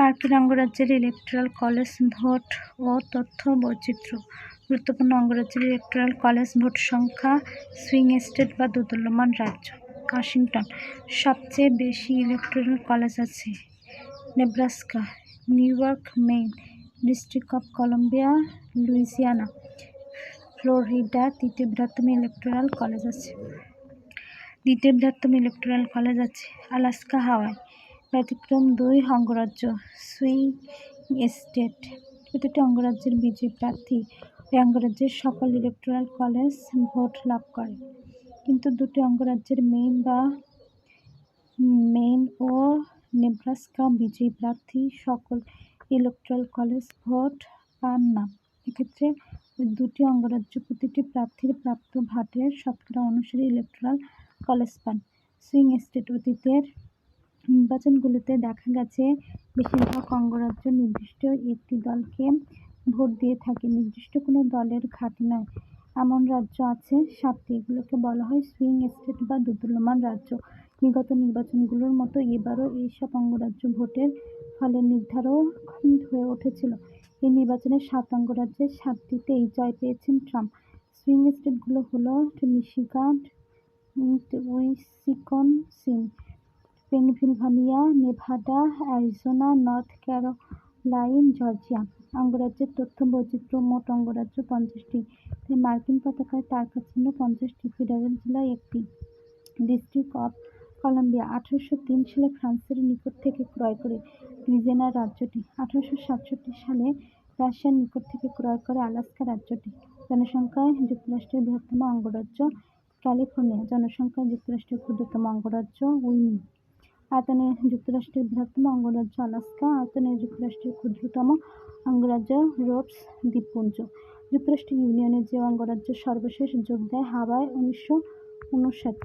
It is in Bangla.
মার্কিন অঙ্গরাজ্যের ইলেকট্রাল কলেজ ভোট ও তথ্য বৈচিত্র্য। গুরুত্বপূর্ণ অঙ্গরাজ্যের ইলেকট্রাল কলেজ ভোট সংখ্যা সুইং স্টেট বা দোদুল্যমান রাজ্য ওয়াশিংটন সবচেয়ে বেশি ইলেকট্রাল কলেজ আছে Nebraska New York Maine District of Columbia Louisiana Florida তৃতীয় বৃহত্তম ইলেকট্রাল কলেজ আছে। দ্বিতীয় বৃহত্তম ইলেকট্রাল কলেজ আছে আলাস্কা হাওয়াই ব্যতিক্রম দুই অঙ্গরাজ্য, সুইং স্টেট প্রতিটি অঙ্গরাজ্যের বিজয়ী প্রার্থী ওই অঙ্গরাজ্যের সকল ইলেকট্রাল কলেজ ভোট লাভ করে। কিন্তু দুটি অঙ্গরাজ্যের মেইন বা মেইন ও নেব্রাস্কা বিজয়ী প্রার্থী সকল ইলেকট্রাল কলেজ ভোট পান না। এক্ষেত্রে দুটি অঙ্গরাজ্য প্রতিটি প্রার্থীর প্রাপ্ত ভাটের শতকরা অনুসারে ইলেকট্রাল কলেজ পান। সুইং স্টেট অতীতের নির্বাচনগুলোতে দেখা গেছে, বেশিরভাগ অঙ্গরাজ্য নির্দিষ্ট একটি দলকে ভোট দিয়ে থাকে। নির্দিষ্ট কোনো দলের ঘাঁটি নয়। এমন রাজ্য আছে সাতটি। এগুলোকে বলা হয় সুইং স্টেট বা দোদুল্যমান রাজ্য। বিগত নির্বাচনগুলোর মতো এবারও এইসব অঙ্গরাজ্য ভোটের ফলে নির্ধারক হয়ে উঠেছিল। এই নির্বাচনে সাত অঙ্গরাজ্যের সাতটিতেই জয় পেয়েছেন ট্রাম্প। সুইং স্টেটগুলো হলো Michigan, Wisconsin Pennsylvania Nevada, Arizona, North Caroline, Georgia. অঙ্গরাজ্যের তথ্য বৈচিত্র্য মোট অঙ্গরাজ্য পঞ্চাশটি। মার্কিন পতাকায় তারকা চিহ্ন পঞ্চাশটি ফেডারেল জেলা, একটি ডিস্ট্রিক্ট অফ কলম্বিয়া। আঠারোশো তিন সালে ফ্রান্সের নিকট থেকে ক্রয় করে লুইজিয়ানা রাজ্যটি। আঠারোশো সাতষট্টি সালে রাশিয়ার নিকট থেকে ক্রয় করে আলাস্কা রাজ্যটি। জনসংখ্যায় যুক্তরাষ্ট্রের বৃহত্তম অঙ্গরাজ্য ক্যালিফোর্নিয়া। জনসংখ্যায় যুক্তরাষ্ট্রের ক্ষুদ্রতম অঙ্গরাজ্য উইনি আয়তনে যুক্তরাষ্ট্রের বৃহত্তম অঙ্গরাজ্য আলাস্কা, আয়তনে যুক্তরাষ্ট্রের ক্ষুদ্রতম অঙ্গরাজ্য রোডস দ্বীপপুঞ্জ। যুক্তরাষ্ট্র ইউনিয়নের যে অঙ্গরাজ্য সর্বশেষ যোগ দেয় হাওয়ায় উনিশশো উনষাট।